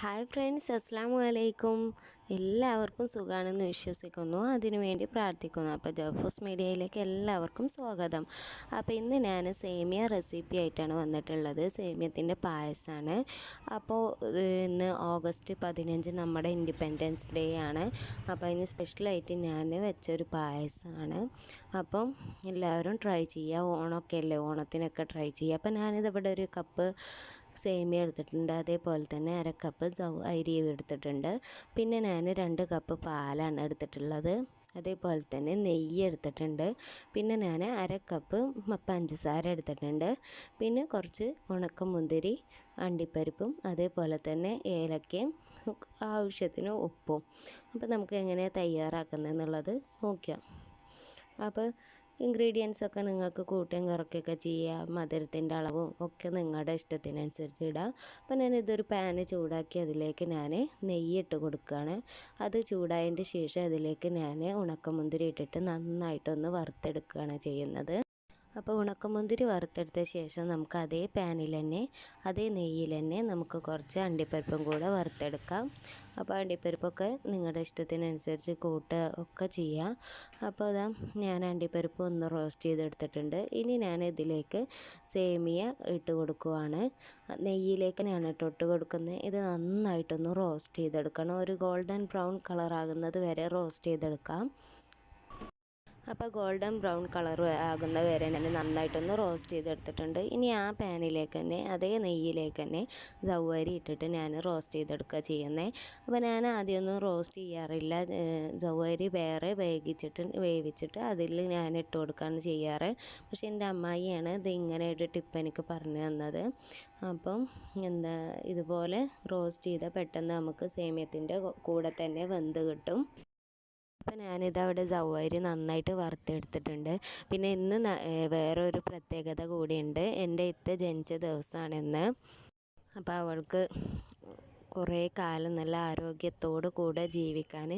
Hi friends അസ്സാം വലൈക്കും എല്ലാവർക്കും സുഖമാണെന്ന് വിശ്വസിക്കുന്നു. അതിനുവേണ്ടി പ്രാർത്ഥിക്കുന്നു. അപ്പോൾ ജോഫോസ് മീഡിയയിലേക്ക് എല്ലാവർക്കും സ്വാഗതം. അപ്പോൾ ഇന്ന് ഞാൻ സേമിയ റെസിപ്പി ആയിട്ടാണ് വന്നിട്ടുള്ളത്. സേമിയത്തിന്റെ പായസമാണ് അപ്പോൾ ഇന്ന് ഓഗസ്റ്റ് പതിനഞ്ച് നമ്മുടെ ഇൻഡിപെൻഡൻസ് ഡേ ആണ്. അപ്പോൾ അതിന് സ്പെഷ്യലായിട്ട് ഞാൻ വെച്ചൊരു പായസമാണ് അപ്പം എല്ലാവരും ട്രൈ ചെയ്യുക. ഓണമൊക്കെ അല്ലേ? ഓണത്തിനൊക്കെ ട്രൈ ചെയ്യുക. അപ്പോൾ ഞാനിതിവിടെ ഒരു കപ്പ് സേമിയ എടുത്തിട്ടുണ്ട് അതേപോലെ തന്നെ അര കപ്പ് അരി എടുത്തിട്ടുണ്ട്. പിന്നെ ഞാൻ രണ്ട് കപ്പ് പാലാണ് എടുത്തിട്ടുള്ളത്. അതേപോലെ തന്നെ നെയ്യ് എടുത്തിട്ടുണ്ട്. പിന്നെ ഞാൻ അര കപ്പ് പഞ്ചസാര എടുത്തിട്ടുണ്ട്. പിന്നെ കുറച്ച് ഉണക്കമുന്തിരി അണ്ടിപ്പരിപ്പും അതേപോലെ തന്നെ ഏലക്കയും ആവശ്യത്തിന് ഉപ്പും. അപ്പോൾ നമുക്ക് എങ്ങനെയാണ് തയ്യാറാക്കുന്നത് എന്നുള്ളത് നോക്കാം അപ്പോൾ ഇൻഗ്രീഡിയൻസ് ഒക്കെ നിങ്ങൾക്ക് കൂട്ടുകയും കുറയ്ക്കുകയൊക്കെ ചെയ്യാം മധുരത്തിന്റെ അളവും ഒക്കെ നിങ്ങളുടെ ഇഷ്ടത്തിനനുസരിച്ച് ഇടാം അപ്പം ഞാൻ ഇതൊരു പാന് ചൂടാക്കി അതിലേക്ക് ഞാൻ നെയ്യ് ഇട്ട് കൊടുക്കുകയാണ്. അത് ചൂടായതിന്റെ ശേഷം അതിലേക്ക് ഞാൻ ഉണക്കമുന്തിരി ഇട്ടിട്ട് നന്നായിട്ടൊന്ന് വറുത്തെടുക്കുകയാണ് ചെയ്യുന്നത്. അപ്പോൾ ഉണക്കമുന്തിരി വറുത്തെടുത്ത ശേഷം നമുക്ക് അതേ പാനിൽ തന്നെ അതേ നെയ്യിൽ തന്നെ നമുക്ക് കുറച്ച് അണ്ടിപ്പരിപ്പും കൂടെ വറുത്തെടുക്കാം. അപ്പോൾ അണ്ടിപ്പരിപ്പൊക്കെ നിങ്ങളുടെ ഇഷ്ടത്തിനനുസരിച്ച് കൂട്ട് ഒക്കെ ചെയ്യാം. അപ്പോൾ അതാ ഞാൻ അണ്ടിപ്പരിപ്പ് ഒന്ന് റോസ്റ്റ് ചെയ്തെടുത്തിട്ടുണ്ട്. ഇനി ഞാൻ ഇതിലേക്ക് സേമിയ ഇട്ട് കൊടുക്കുവാണ്. നെയ്യിലേക്ക് ഞാൻ ഇട്ട് കൊടുക്കുന്നത്. ഇത് നന്നായിട്ടൊന്ന് റോസ്റ്റ് ചെയ്തെടുക്കണം. ഒരു ഗോൾഡൻ ബ്രൗൺ കളറാകുന്നത് വരെ റോസ്റ്റ് ചെയ്തെടുക്കാം. അപ്പോൾ ഗോൾഡൻ ബ്രൗൺ കളർ ആകുന്ന വരെ തന്നെ നന്നായിട്ടൊന്ന് റോസ്റ്റ് ചെയ്തെടുത്തിട്ടുണ്ട്. ഇനി ആ പാനിലേക്ക് തന്നെ അതേ നെയ്യിലേക്ക് തന്നെ ജവ്വരി ഇട്ടിട്ട് ഞാൻ റോസ്റ്റ് ചെയ്തെടുക്കുക ചെയ്യുന്നത് അപ്പോൾ ഞാൻ ആദ്യമൊന്നും റോസ്റ്റ് ചെയ്യാറില്ല. ജവ്വരി വേറെ വേവിച്ചിട്ട് വേവിച്ചിട്ട് അതിൽ ഞാൻ ഇട്ട് കൊടുക്കുകയാണ് ചെയ്യാറ്. പക്ഷേ എന്റെ അമ്മായിയാണ് ഇത് ഇങ്ങനെ ഒരു ടിപ്പ് എനിക്ക് പറഞ്ഞു തന്നത്. അപ്പം എന്താ ഇതുപോലെ റോസ്റ്റ് ചെയ്താൽ പെട്ടെന്ന് നമുക്ക് സേമിയത്തിന്റെ കൂടെ തന്നെ വെന്ത് കിട്ടും. അപ്പോൾ ഞാനിത് അവിടെ സൗകര്യം നന്നായിട്ട് വറുത്തെടുത്തിട്ടുണ്ട്. പിന്നെ ഇന്ന് വേറൊരു പ്രത്യേകത കൂടിയുണ്ട്. എന്റെ ഇത്ത ജനിച്ച ദിവസമാണിന്ന് അപ്പോൾ അവൾക്ക് കുറേ കാലം നല്ല ആരോഗ്യത്തോടു കൂടെ ജീവിക്കാൻ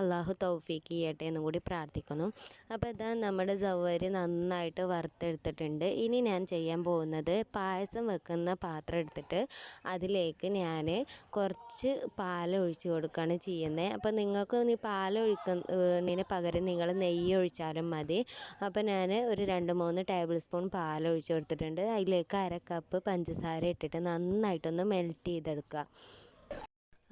അള്ളാഹു തൗഫീക്ക് ചെയ്യട്ടെ എന്നും കൂടി പ്രാർത്ഥിക്കുന്നു. അപ്പോൾ ഇതാ നമ്മുടെ സൗകര്യം നന്നായിട്ട് വറുത്തെടുത്തിട്ടുണ്ട്. ഇനി ഞാൻ ചെയ്യാൻ പോകുന്നത് പായസം വെക്കുന്ന പാത്രം എടുത്തിട്ട് അതിലേക്ക് ഞാൻ കുറച്ച് പാലൊഴിച്ച് കൊടുക്കുകയാണ് ചെയ്യുന്നത്. അപ്പോൾ നിങ്ങൾക്ക് ഇനി പാലൊഴിക്കുന്നതിന് പകരം നിങ്ങൾ നെയ്യ് ഒഴിച്ചാലും മതി. അപ്പോൾ ഞാൻ ഒരു രണ്ട് മൂന്ന് ടേബിൾ സ്പൂൺ പാലൊഴിച്ച് കൊടുത്തിട്ടുണ്ട്. അതിലേക്ക് അര കപ്പ് പഞ്ചസാര ഇട്ടിട്ട് നന്നായിട്ടൊന്ന് മെൽറ്റ് ചെയ്തെടുക്കുക.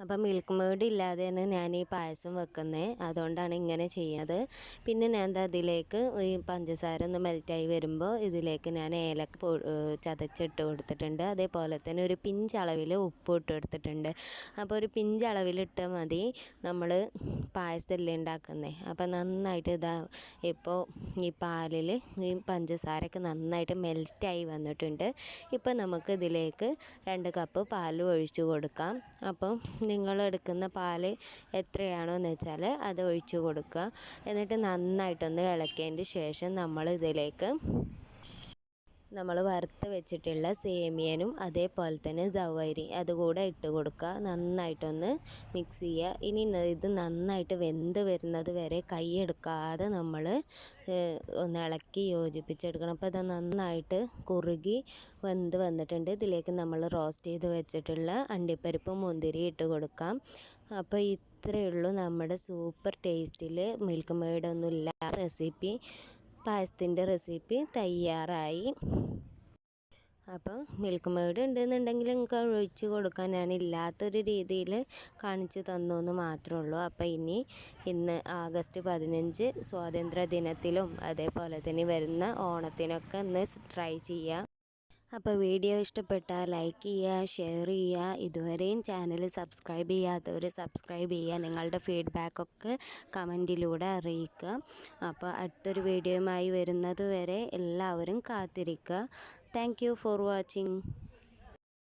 അപ്പം മിൽക്ക് മേഡ് ഇല്ലാതെയാണ് ഞാൻ ഈ പായസം വെക്കുന്നത് അതുകൊണ്ടാണ് ഇങ്ങനെ ചെയ്യുന്നത്. പിന്നെ ഞാൻ എന്താ അതിലേക്ക് ഈ പഞ്ചസാര ഒന്ന് മെൽറ്റായി വരുമ്പോൾ ഇതിലേക്ക് ഞാൻ ഏലക്ക ചതച്ചിട്ട് കൊടുത്തിട്ടുണ്ട്. അതേപോലെ തന്നെ ഒരു പിഞ്ചളവിൽ ഉപ്പ് ഇട്ട് കൊടുത്തിട്ടുണ്ട്. അപ്പോൾ ഒരു പിഞ്ചളവിലിട്ടാൽ മതി നമ്മൾ പായസമല്ലേ ഉണ്ടാക്കുന്നത് അപ്പോൾ നന്നായിട്ട് ഇതാ ഇപ്പോൾ ഈ പാലിൽ ഈ പഞ്ചസാരയൊക്കെ നന്നായിട്ട് മെൽറ്റായി വന്നിട്ടുണ്ട്. ഇപ്പോൾ നമുക്ക് ഇതിലേക്ക് രണ്ട് കപ്പ് പാൽ ഒഴിച്ചു കൊടുക്കാം. അപ്പം നിങ്ങൾ എടുക്കുന്ന പാൽ എത്രയാണോ എന്ന് വെച്ചാൽ അത് ഒഴിച്ച് കൊടുക്കുക. എന്നിട്ട് നന്നായിട്ടൊന്ന് ഇളക്കിയതിന് ശേഷം നമ്മൾ ഇതിലേക്ക് നമ്മൾ വറുത്ത് വെച്ചിട്ടുള്ള സേമിയനും അതേപോലെ തന്നെ ജവരി അതുകൂടെ ഇട്ട് കൊടുക്കുക. നന്നായിട്ടൊന്ന് മിക്സ് ചെയ്യുക. ഇനി ഇത് നന്നായിട്ട് വെന്ത് വരുന്നത് വരെ കൈ എടുക്കാതെ നമ്മൾ ഒന്ന് ഇളക്കി യോജിപ്പിച്ചെടുക്കണം. അപ്പോൾ ഇത് നന്നായിട്ട് കുറുകി വെന്ത് വന്നിട്ടുണ്ട്. ഇതിലേക്ക് നമ്മൾ റോസ്റ്റ് ചെയ്ത് വെച്ചിട്ടുള്ള അണ്ടിപ്പരിപ്പ് മുന്തിരി ഇട്ട് കൊടുക്കാം. അപ്പോൾ ഇത്രയേ ഉള്ളൂ. നമ്മുടെ സൂപ്പർ ടേസ്റ്റിൽ മിൽക്ക് മെയ്ഡൊന്നുമില്ല റെസിപ്പി പായസത്തിന്റെ റെസിപ്പി തയ്യാറായി. അപ്പോൾ മിൽക്ക് മേഡ് ഉണ്ടെന്നുണ്ടെങ്കിൽ നിങ്ങൾക്ക് ഒഴിച്ച് കൊടുക്കാൻ ഞാൻ ഇല്ലാത്തൊരു രീതിയിൽ കാണിച്ചു തന്നു എന്ന് മാത്രമേ ഉള്ളൂ. അപ്പോൾ ഇനി ഇന്ന് ആഗസ്റ്റ് പതിനഞ്ച് സ്വാതന്ത്ര്യ ദിനത്തിലും അതേപോലെ തന്നെ വരുന്ന ഓണത്തിനൊക്കെ ഒന്ന് ട്രൈ ചെയ്യാം. അപ്പോൾ വീഡിയോ ഇഷ്ടപ്പെട്ടാൽ ലൈക്ക് ചെയ്യുക ഷെയർ ചെയ്യുക ഇതുവരെയും ചാനൽ സബ്സ്ക്രൈബ് ചെയ്യാത്തവർ സബ്സ്ക്രൈബ് ചെയ്യുക നിങ്ങളുടെ ഫീഡ്ബാക്കൊക്കെ കമന്റിലൂടെ അറിയിക്കുക. അപ്പോൾ അടുത്തൊരു വീഡിയോയുമായി വരുന്നത് വരെ എല്ലാവരും കാത്തിരിക്കുക. Thank for watching